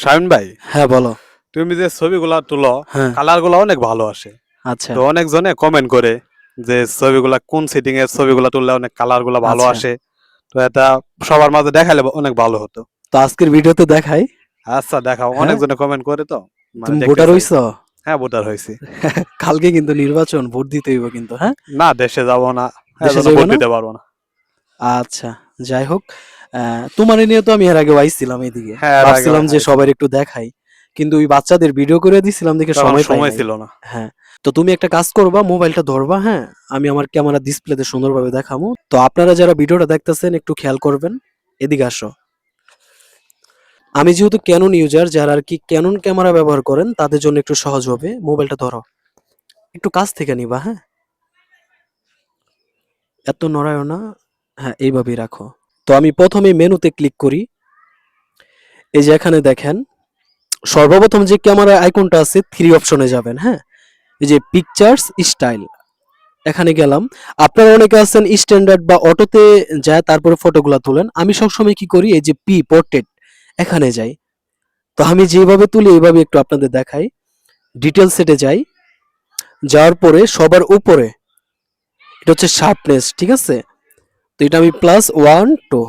শামিন ভাই হ্যাঁ বলো। তুমি যে ছবিগুলা তুলো হ্যাঁ। কালারগুলা অনেক ভালো আসে। আচ্ছা। তো অনেক জনে কমেন্ট করে যে ছবিগুলা কোন সিটিং এর ছবিগুলা তুললে অনেক কালারগুলা ভালো আচ্ছা। আসে। তো এটা সবার মাঝে দেখালে অনেক ভালো হতো। তো আজকের ভিডিওতে দেখাই। আচ্ছা দেখাও। হ্যাঁ? অনেক জনে কমেন্ট করে তো। মানে তুমি ভোটার হইছো? হ্যাঁ ভোটার হয়েছি কালকে কিন্তু নির্বাচন ভোট দিতে হইব কিন্তু হ্যাঁ? না দেশে যাব না। দেশে ভোট দিতে পারব না। আচ্ছা যাই হোক। তোমার নিয়ে তো আমি এর আগে আইছিলাম এইদিকে হ্যাঁ, ভাবছিলাম যে সবার একটু দেখাই। কিন্তু ওই বাচ্চাদের ভিডিও করে দিছিলাম দেখে সময় সময় ছিল না। হ্যাঁ তো তুমি একটা কাজ করবা মোবাইলটা ধরবা হ্যাঁ? আমি আমার ক্যামেরা ডিসপ্লেতে সুন্দরভাবে দেখাবো তো আপনারা যারা ভিডিওটা দেখতেছেন একটু খেয়াল করবেন। এদিকে আসো। আমি যেহেতু ক্যানন ইউজার যারা আর কি ক্যানন ক্যামেরা ব্যবহার করেন তাদের জন্য একটু সহজ হবে। মোবাইলটা ধরো। একটু কাছ থেকে নিবা হ্যাঁ? এত নড়ায়ও না। হ্যাঁ এইভাবেই রাখো। তো আমি প্রথমে মেনুতে ক্লিক করি। এই যে এখানে দেখেন, সর্বপ্রথম যে ক্যামেরা আইকনটা আছে থ্রি অপশনে যাবেন হ্যাঁ? এই যে পিকচার্স স্টাইল এখানে গেলাম। আপনারা অনেকে আছেন স্ট্যান্ডার্ড বা অটোতে যায়, তারপরে ফটোগুলো তোলেন। আমি সবসময় কি করি, এই যে পি পোর্ট্রেট এখানে যাই। তো আমি যেভাবে তুলি, এইভাবে একটু আপনাদের দেখাই। ডিটেল সেটে যাই। যাওয়ার পরে সবার উপরে, এটা হচ্ছে শার্পনেস ঠিক আছে? তো এটা আমি প্লাস ওয়ান টু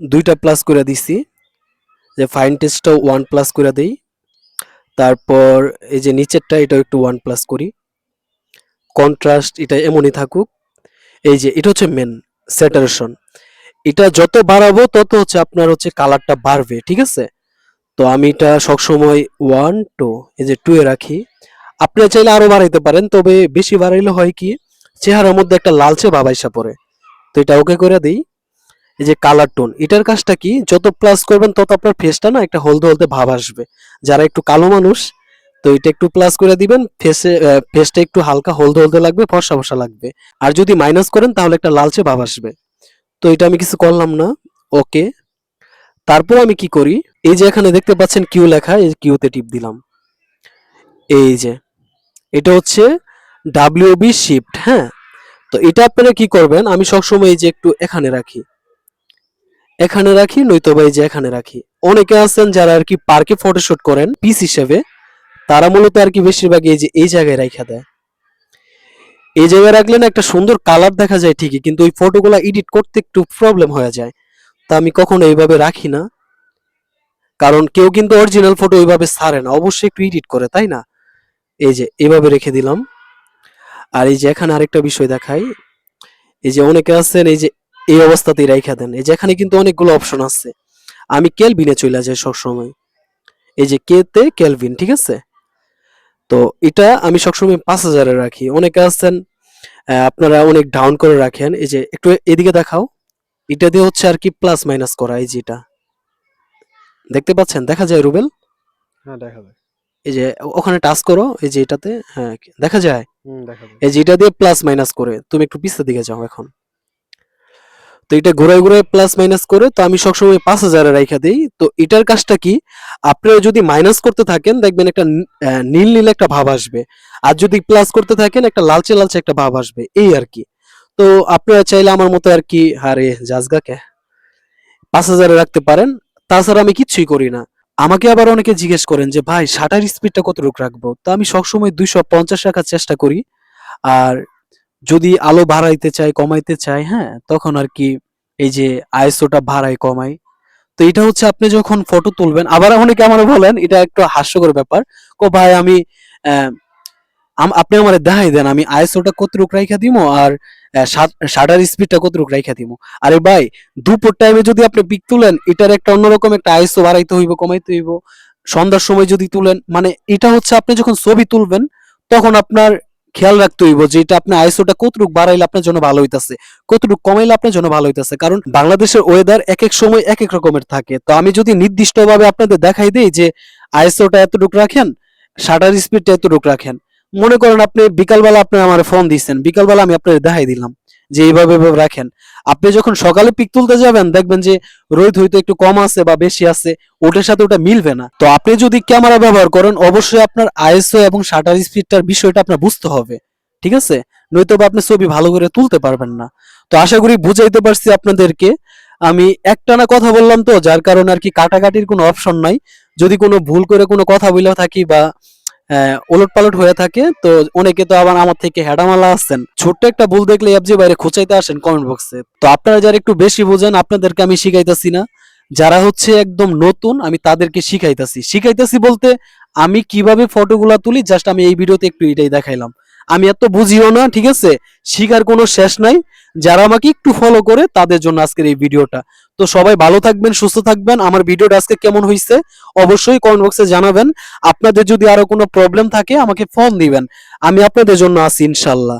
দুইটা প্লাস করে দিছি। যে ফাইন টেস্টটাও ওয়ান প্লাস করে দেই। তারপর এই যে নিচেরটা, এটাও একটু ওয়ান প্লাস করি। কন্ট্রাস্ট এটা এমনই থাকুক। এই যে এটা হচ্ছে মেন স্যাটারেশন এটা যত বাড়াবো, তত হচ্ছে আপনার হচ্ছে কালারটা বাড়বে, ঠিক আছে? তো আমি এটা সবসময় ওয়ান টু এই যে টু এ রাখি। আপনি চাইলে আরও বাড়াইতে পারেন, তবে বেশি বাড়াইলে হয় কি, চেহারার মধ্যে একটা লালচে ভাব আইসা পড়ে। তো এটা ওকে করে দিই। এই যে কালার টোন এটার কাজটা কি? যত প্লাস করবেন, তত আপনার ফেসটা না একটা হলদে হলদে ভাব আসবে। যারা একটু কালো মানুষ, তো এটা একটু প্লাস করে দিবেন ফেসে ফেসটা একটু হালকা হলদে হলদে লাগবে, ফর্সা ফর্সা লাগবে। আর যদি মাইনাস করেন, তাহলে একটা লালচে ভাব আসবে। তো এটা আমি কিছু করলাম না। ওকে। তারপর আমি কি করি? এই যে এখানে দেখতে পাচ্ছেন কিউ লেখা, এই কিউতে টিপ দিলাম। এই যে, এটা হচ্ছে ডাব্লিউবি শিফট হ্যাঁ? তো এটা আপনারা কি করবেন? আমি সবসময় এই যে একটু এখানে রাখি। এখানে রাখি, নয়তো বা এই যে এখানে রাখি। অনেকে আছেন যারা আর কি পার্কে ফটোশুট করেন, পিস হিসেবে। তারা মূলত আর কি বেশিরভাগ এই যে এই জায়গায় রাখা দেয়। এই জায়গায় রাখলে না একটা সুন্দর কালার দেখা যায় ঠিকই, কিন্তু ওই ফটোগুলো এডিট করতে একটু প্রবলেম হয়ে যায়। তা আমি কখনো এইভাবে রাখি না। কারণ কেউ কিন্তু অরিজিনাল ফটো ওইভাবে ছাড়ে না। অবশ্যই একটু এডিট করে, তাই না? এই যে এইভাবে রেখে দিলাম। আর এই যে এখানে আরেকটা বিষয় দেখাই এই যে অনেকে আছেন এই যে এই অবস্থাতেই রাইখা দেন। এই যে এখানে কিন্তু অনেকগুলো অপশন আছে। আমি কেলভিনে চলে যাই সবসময়। এই যে কে তে কেলভিন ঠিক আছে? তো এটা আমি সবসময় পাঁচ হাজারে রাখি। অনেকে আছেন আপনারা অনেক ডাউন করে রাখেন। এই যে একটু এদিকে দেখাও। এটা দিয়ে হচ্ছে আর কি প্লাস মাইনাস করা এই যে এটা। দেখতে পাচ্ছেন? দেখা যায় রুবেল? হ্যাঁ দেখা যায়। এই যে ওখানে টাচ করো এই যে এটাতে হ্যাঁ দেখা যায়। এই যে দিয়ে প্লাস মাইনাস করে, তুমি একটু পিছের দিকে যাও এখন। তো এটা ঘুরায় ঘুরায় প্লাস মাইনাস করে, তো আমি সবসময় পাঁচ হাজারে রাইখা দিই। তো এটার কাজটা কি? আপনারা যদি মাইনাস করতে থাকেন, দেখবেন একটা নীল নীল একটা ভাব আসবে। আর যদি প্লাস করতে থাকেন, একটা লালচে লালচে একটা ভাব আসবে। এই আর কি। তো আপনারা চাইলে আমার মতো আর কি হারে জাজগাকে পাঁচ হাজারে রাখতে পারেন। তাছাড়া আমি কিচ্ছুই করি না। আমাকে আবার অনেকে জিজ্ঞেস করেন যে, ভাই, শাটার স্পিডটা কত কতটুকু রাখব? তো আমি সবসময় দুইশো পঞ্চাশ রাখার চেষ্টা করি। আর যদি আলো বাড়াইতে চাই, কমাইতে চাই হ্যাঁ তখন আর কি এই যে আইএসওটা বাড়াই কমাই। তো এটা হচ্ছে আপনি যখন ফটো তুলবেন, আবার অনেকে আমার বলেন, এটা একটু হাস্যকর ব্যাপার। কো, ভাই, আমি আপনি আমার দেখাই দেন, আমি আইএসওটা কতটুকু রাইখা দিমো? আর শাটার স্পিডটা কতটুকু রাইখা দিমো? আরে ভাই, দুপুর টাইমে যদি আপনি পিক তুলেন, এটার একটা অন্যরকম একটা আইএসও বাড়াইতে হইব, কমাইতে হইব। সন্ধ্যার সময় যদি তুলেন মানে এটা হচ্ছে আপনি যখন ছবি তুলবেন, তখন আপনার খেয়াল রাখতে হইব যে এটা আপনি আইএসওটা কতটুকু বাড়াইলে আপনার জন্য ভালো হইতাছে, কতটুকু কমাইলে আপনার জন্য ভালো হইতাছে। কারণ বাংলাদেশের ওয়েদার এক এক সময় এক এক রকমের থাকে। তো আমি যদি নির্দিষ্টভাবে আপনাদের দেখাই দেই যে আইএসওটা এতটুকু রাখেন শাটার স্পিডটা এতটুকু রাখেন মনে করেন আপনি বিকালবেলা আপনি আমার ফোন দিচ্ছেন বিকালবেলা আমি আপনাদের দেখাই দিলাম যে এইভাবে এইভাবে রাখেন। আপনি যখন সকালে পিক তুলতে যাবেন, দেখবেন যে রোদ হয়তো একটু কম আছে বা বেশি আছে, ওটার সাথে ওটা মিলবে না। তো আপনি যদি ক্যামেরা ব্যবহার করেন, অবশ্যই আপনার আইএসও এবং শাটার স্পিডটার বিষয়টা আপনার বুঝতে হবে, ঠিক আছে? নয়তো বা আপনি ছবি ভালো করে তুলতে পারবেন না। তো আশা করি বুঝাইতে পারছি আপনাদেরকে। আমি একটানা কথা বললাম তো, যার কারণে আর কি কাটাকাটির কোনো অপশন নাই। যদি কোনো ভুল করে কোনো কথা বলে থাকি বা ওলট পালট হয়ে থাকে। তো অনেকে তো আবার আমার থেকে হেডামালা আসছেন। ছোট্ট একটা ভুল দেখলে এফজি বাইরে খোঁচাইতে আসেন কমেন্ট বক্সে তো আপনারা যারা একটু বেশি বোঝেন, আপনাদেরকে আমি শিখাইতেছি না। যারা হচ্ছে একদম নতুন, আমি তাদেরকে শিখাইতেছি। শিখাইতেছি বলতে আমি কীভাবে ফটোগুলা তুলি জাস্ট আমি এই ভিডিওতে একটু এটাই দেখাইলাম। আমি এত বুঝিও না, ঠিক আছে? শিকার কোনো শেষ নাই। যারা আমাকে একটু ফলো করে, তাদের জন্য আজকের এই ভিডিওটা। তো সবাই ভালো থাকবেন, সুস্থ থাকবেন। আমার ভিডিওটা আজকে কেমন হয়েছে অবশ্যই কমেন্ট বক্সে জানাবেন। আপনাদের যদি আরও কোনো প্রবলেম থাকে, আমাকে ফোন দিবেন। আমি আপনাদের জন্য আছি, ইনশাল্লাহ।